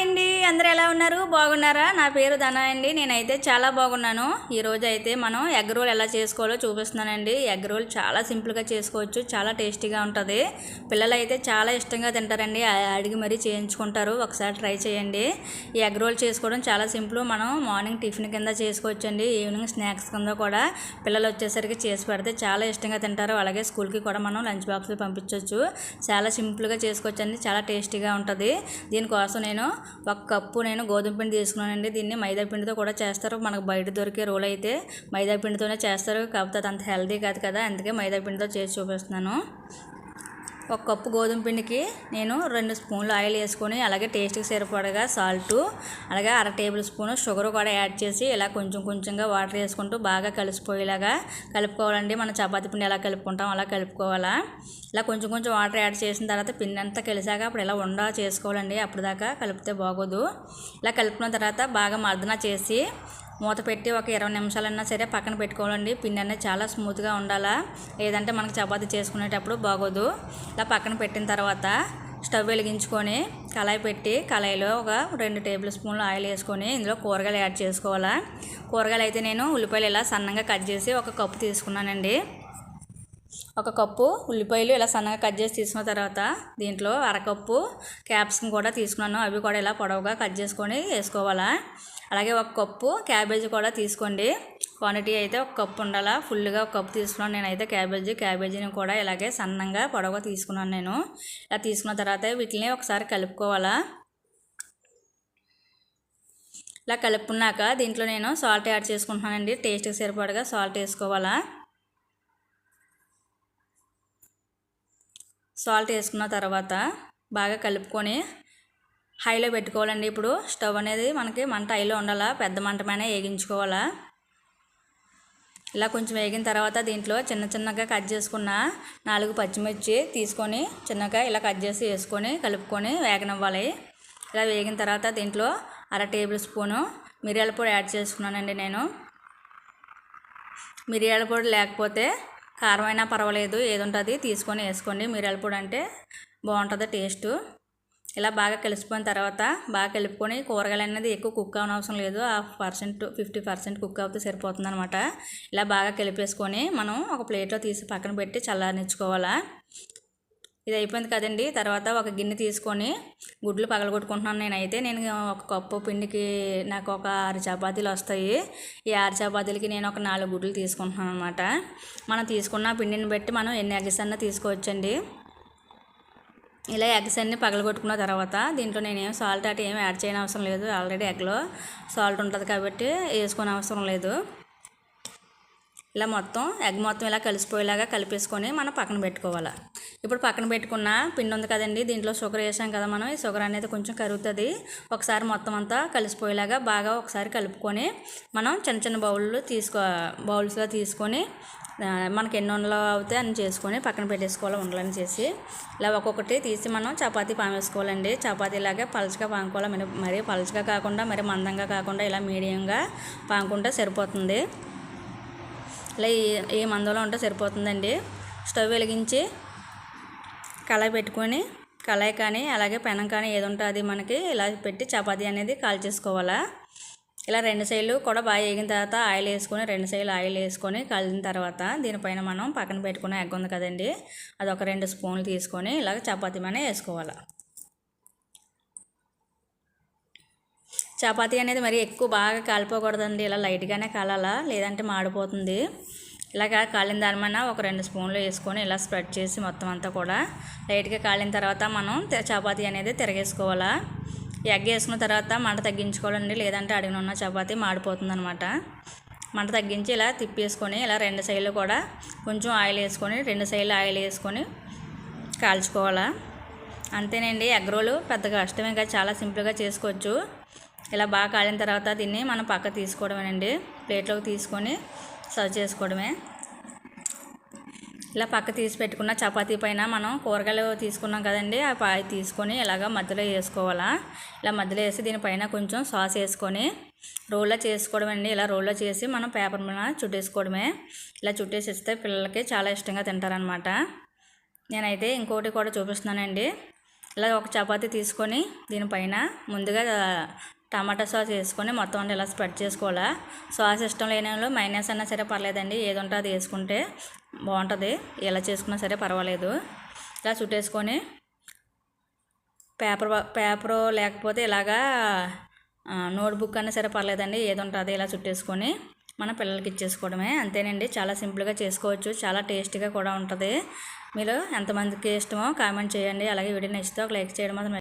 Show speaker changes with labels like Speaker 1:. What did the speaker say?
Speaker 1: అండి. అందరూ ఎలా ఉన్నారు? బాగున్నారా? నా పేరు ధన అండి. నేనైతే చాలా బాగున్నాను. ఈరోజు అయితే మనం ఎగ్ రోల్ ఎలా చేసుకోవాలో చూపిస్తున్నానండి. ఎగ్ రోల్ చాలా సింపుల్గా చేసుకోవచ్చు. చాలా టేస్టీగా ఉంటుంది. పిల్లలు అయితే చాలా ఇష్టంగా తింటారండి. అడిగి మరీ చేయించుకుంటారు. ఒకసారి ట్రై చేయండి. ఈ ఎగ్ రోల్ చేసుకోవడం చాలా సింపుల్. మనం మార్నింగ్ టిఫిన్ కింద చేసుకోవచ్చండి. ఈవినింగ్ స్నాక్స్ కింద కూడా పిల్లలు వచ్చేసరికి చేసి పెడితే చాలా ఇష్టంగా తింటారు. అలాగే స్కూల్కి కూడా మనం లంచ్ బాక్స్ పంపించవచ్చు చాలా సింపుల్గా చేసుకోవచ్చండి. చాలా టేస్టీగా ఉంటుంది. దీనికోసం నేను ఒక కప్పు నేను గోధుమ పిండి తీసుకున్నానండి. దీన్ని మైదా పిండితో కూడా చేస్తారు. మనకు బయట దొరికే రోల్ అయితే మైదా పిండితోనే చేస్తారు. కాకపోతే అది అంత హెల్దీ కాదు కదా. అందుకే మైదా పిండితో చేసి చూపిస్తున్నాను. ఒక కప్పు గోధుమ పిండికి నేను రెండు స్పూన్లు ఆయిల్ వేసుకొని అలాగే టేస్ట్కి సరిపడగా సాల్ట్ అలాగే అర టేబుల్ స్పూన్ షుగర్ కూడా యాడ్ చేసి ఇలా కొంచెం కొంచెంగా వాటర్ వేసుకుంటూ బాగా కలిసిపోయేలాగా కలుపుకోవాలండి. మన చపాతి పిండి ఎలా కలుపుకుంటాం అలా కలుపుకోవాలా. ఇలా కొంచెం కొంచెం వాటర్ యాడ్ చేసిన తర్వాత పిండి అంతా కలిసాక అప్పుడు ఇలా ఉండ చేసుకోవాలండి అప్పుడు దాకా కలిపితే బాగోదు. ఇలా కలుపుకున్న తర్వాత బాగా మర్దన చేసి మూత పెట్టి ఒక ఇరవై నిమిషాలన్నా సరే పక్కన పెట్టుకోవాలండి. పిండి అనేది చాలా స్మూత్గా ఉండాలా. లేదంటే మనకు చపాతి చేసుకునేటప్పుడు బాగోదు. ఇలా పక్కన పెట్టిన తర్వాత స్టవ్ వెలిగించుకొని కళాయి పెట్టి కళాయిలో ఒక రెండు టేబుల్ స్పూన్లు ఆయిల్ వేసుకొని ఇందులో కూరగాయలు యాడ్ చేసుకోవాలా. కూరగాయలు అయితే నేను ఉల్లిపాయలు ఇలా సన్నగా కట్ చేసి ఒక కప్పు తీసుకున్నానండి. ఒక కప్పు ఉల్లిపాయలు ఇలా సన్నగా కట్ చేసి తీసుకున్న తర్వాత దీంట్లో అరకప్పు క్యాప్సికం కూడా తీసుకున్నాను. అవి కూడా ఇలా పొడవుగా కట్ చేసుకొని వేసుకోవాలా. అలాగే ఒక కప్పు క్యాబేజీ కూడా తీసుకోండి. క్వాంటిటీ అయితే ఒక కప్పు ఉండాలా? ఫుల్గా ఒక కప్పు తీసుకున్నాను. నేనైతే క్యాబేజీ క్యాబేజీని కూడా ఇలాగే సన్నంగా పొడవుగా తీసుకున్నాను నేను. ఇలా తీసుకున్న తర్వాత వీటిని ఒకసారి కలుపుకోవాలా? ఇలా కలుపుకున్నాక దీంట్లో నేను సాల్ట్ యాడ్ చేసుకుంటున్నానండి. టేస్ట్కి సరిపడగా సాల్ట్ వేసుకోవాలా? సాల్ట్ వేసుకున్న తర్వాత బాగా కలుపుకొని హైలో పెట్టుకోవాలండి. ఇప్పుడు స్టవ్ అనేది మనకి మంట హైలో ఉండాలా? పెద్ద మంటమైన వేగించుకోవాలా? ఇలా కొంచెం వేగిన తర్వాత దీంట్లో చిన్న చిన్నగా కట్ చేసుకున్న నాలుగు పచ్చిమిర్చి తీసుకొని చిన్నగా ఇలా కట్ చేసి వేసుకొని కలుపుకొని వేగనివ్వాలి. ఇలా వేగిన తర్వాత దీంట్లో అర టేబుల్ స్పూను మిరియాల పొడి యాడ్ చేసుకున్నానండి నేను. మిరియాల పొడి లేకపోతే కారం అయినా పర్వాలేదు. ఏది ఉంటుంది తీసుకొని వేసుకోండి. మిరియాల పొడి అంటే బాగుంటుంది టేస్ట్. ఇలా బాగా కలిసిపోయిన తర్వాత బాగా కలుపుకొని కూరగాయలు అనేది ఎక్కువ కుక్ అవన అవసరం లేదు. ఆ పర్సెంట్ ఫిఫ్టీ పర్సెంట్ కుక్ అవుతే సరిపోతుంది అనమాట ఇలా బాగా కలిపేసుకొని మనం ఒక ప్లేట్లో తీసి పక్కన పెట్టి చల్లారనిచ్చుకోవాలా. ఇది అయిపోయింది కదండి. తర్వాత ఒక గిన్నె తీసుకొని గుడ్లు పగలగొట్టుకుంటున్నాను నేనైతే. నేను ఒక కప్పు పిండికి నాకు ఒక ఆరు చపాతీలు వస్తాయి. ఈ ఆరు చపాతీలకి నేను ఒక నాలుగు గుడ్లు తీసుకుంటున్నాను అనమాట మనం తీసుకున్న పిండిని బట్టి మనం ఎన్ని ఎగ్స్ అన్నా తీసుకోవచ్చండి. ఇలా ఎగ్స్ అన్ని పగలగొట్టుకున్న తర్వాత దీంట్లో నేను ఏం సాల్ట్ అటు ఏం యాడ్ చేయని అవసరం లేదు. ఆల్రెడీ ఎగ్లో సాల్ట్ ఉంటుంది కాబట్టి వేసుకొని అవసరం లేదు. ఇలా మొత్తం ఎగ్ మొత్తం ఇలా కలిసిపోయేలాగా కలిపేసుకొని మనం పక్కన పెట్టుకోవాలి. ఇప్పుడు పక్కన పెట్టుకున్న పిండి ఉంది కదండి దీంట్లో షుగర్ వేసాం కదా మనం ఈ షుగర్ అనేది కొంచెం కరుగుతుంది. ఒకసారి మొత్తం అంతా కలిసిపోయేలాగా బాగా ఒకసారి కలుపుకొని మనం చిన్న చిన్న బౌల్లో తీసుకో బౌల్స్లో తీసుకొని మనకి ఎన్ని ఉండలు అవుతాయి అన్ని చేసుకొని పక్కన పెట్టేసుకోవాలి ఉండలని చేసి. ఇలా ఒక్కొక్కటి తీసి మనం చపాతీ పామేసుకోవాలండి. చపాతీలాగా పలచగా పాముకోవాలి. మరి మరీ పలచగా కాకుండా మరి మందంగా కాకుండా ఇలా మీడియంగా పాముకుంటే సరిపోతుంది. ఇలా ఏ- ఏ మందంలో ఉంటే సరిపోతుందండి. స్టవ్ వెలిగించి కళాయి పెట్టుకొని కళాయి కానీ అలాగే పెనం కానీ ఏది ఉంటే అది మనకి ఇలా పెట్టి చపాతీ అనేది కాల్చేసుకోవాలా. ఇలా రెండు సైడ్లు కూడా బాగా వేగిన తర్వాత ఆయిల్ వేసుకొని రెండు సైడ్లు ఆయిల్ వేసుకొని కాలిన తర్వాత దీనిపైన మనం పక్కన పెట్టుకున్న ఎగ్ ఉంది కదండి. అది ఒక రెండు స్పూన్లు తీసుకొని ఇలాగ చపాతీ మీద వేసుకోవాలి. చపాతీ అనేది మరి ఎక్కువ బాగా కాలిపోకూడదండి. ఇలా లైట్గానే కాలాలా? లేదంటే మాడిపోతుంది. ఇలాగ కాలిన దానిపైన ఒక రెండు స్పూన్లు వేసుకొని ఇలా స్ప్రెడ్ చేసి మొత్తం అంతా కూడా లైట్గా కాలిన తర్వాత మనం చపాతీ అనేది తిరగేసుకోవాలా? ఎగ్ వేసుకున్న తర్వాత మంట తగ్గించుకోవాలండి. లేదంటే అడిగిన ఉన్న చపాతీ మాడిపోతుంది అనమాట మంట తగ్గించి ఇలా తిప్పేసుకొని ఇలా రెండు సైడ్లు కూడా కొంచెం ఆయిల్ వేసుకొని రెండు సైడ్లు ఆయిల్ వేసుకొని కాల్చుకోవాలా? అంతేనండి. ఎగ్ రోలు పెద్దగా కష్టమే కాదు చాలా సింపుల్గా చేసుకోవచ్చు. ఇలా బాగా కాలిన తర్వాత దీన్ని మనం పక్క తీసుకోవడమేనండి. ప్లేట్లోకి తీసుకొని సర్వ్ చేసుకోవడమే. ఇలా పక్క తీసి పెట్టుకున్న చపాతీ పైన మనం కూరగాయలు తీసుకున్నాం కదండి ఆ పాయి తీసుకొని ఇలాగ మధ్యలో వేసుకోవాలా. ఇలా మధ్యలో వేసి దీనిపైన కొంచెం సాస్ వేసుకొని రోల్లో చేసుకోవడం అండి ఇలా రోల్లో చేసి మనం పేపర్ మీద చుట్టేసుకోవడమే. ఇలా చుట్టేసి ఇస్తే పిల్లలకి చాలా ఇష్టంగా తింటారనమాట నేనైతే ఇంకోటి కూడా చూపిస్తున్నానండి. ఇలా ఒక చపాతీ తీసుకొని దీనిపైన ముందుగా టమాటా సాస్ వేసుకొని మొత్తం అంతా ఇలా స్ప్రెడ్ చేసుకోవాలా? సాస్ ఇష్టం లేని వాళ్ళు మైనస్ అన్నా సరే పర్లేదండి. ఏది ఉంటే అది వేసుకుంటే బాగుంటుంది. ఎలా చేసుకున్నా సరే పర్వాలేదు. ఇలా చుట్టేసుకొని పేపర్ పేపరు లేకపోతే ఇలాగా నోట్బుక్ అన్నా సరే పర్లేదండి. ఏది ఉంటుంది ఇలా చుట్టేసుకొని మన పిల్లలకి ఇచ్చేసుకోవడమే. అంతేనండి. చాలా సింపుల్గా చేసుకోవచ్చు. చాలా టేస్టీగా కూడా ఉంటుంది. మీరు ఎంతమందికి ఇష్టమో కామెంట్ చేయండి. అలాగే వీడియో నచ్చితే ఒక లైక్ చేయడం మాత్రం